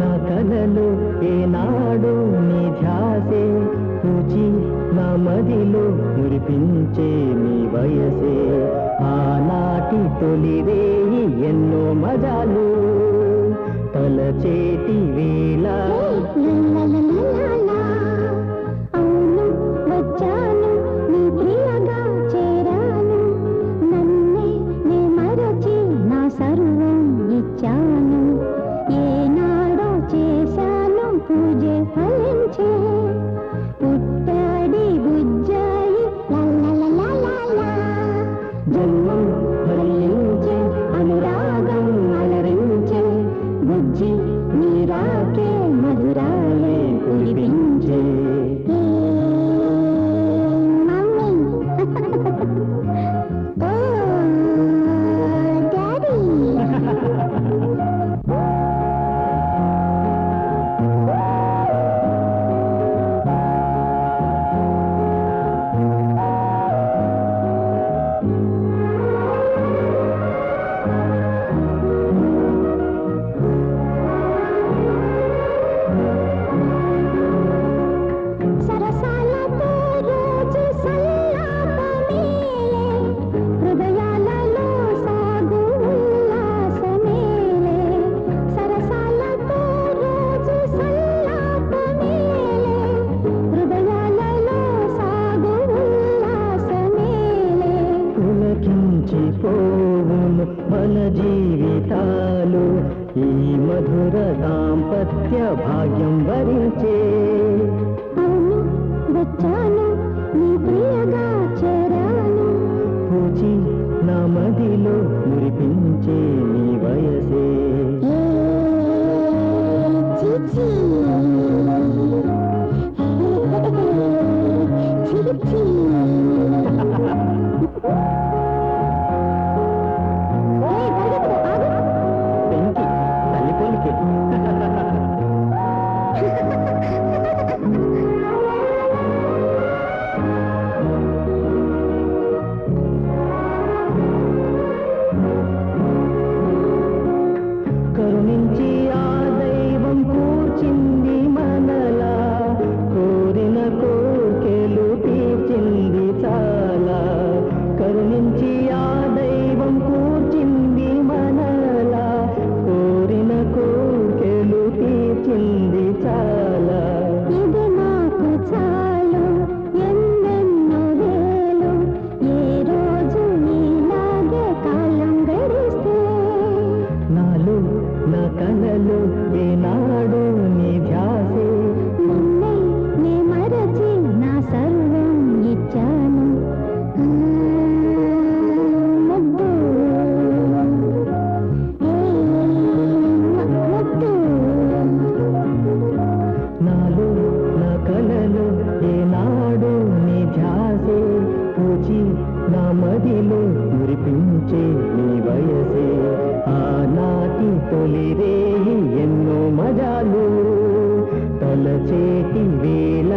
నా కలలు ఏనాడు నీ ధ్యాసే రుచి నా మదిలు మురిపించే నీ వయసే. ఆనాటి తొలివేయి ఎన్నో మజాలు తలచేటి వేళ. చికించిపోవును మన జీవితాలు. ఈ మధుర దాంపత్య భాగ్యం వరించే. నీ పూచి నా మదిలో మురిపించే నీ వయసే. నీవే ఎన్నో మజాలు తల చేతి వేళ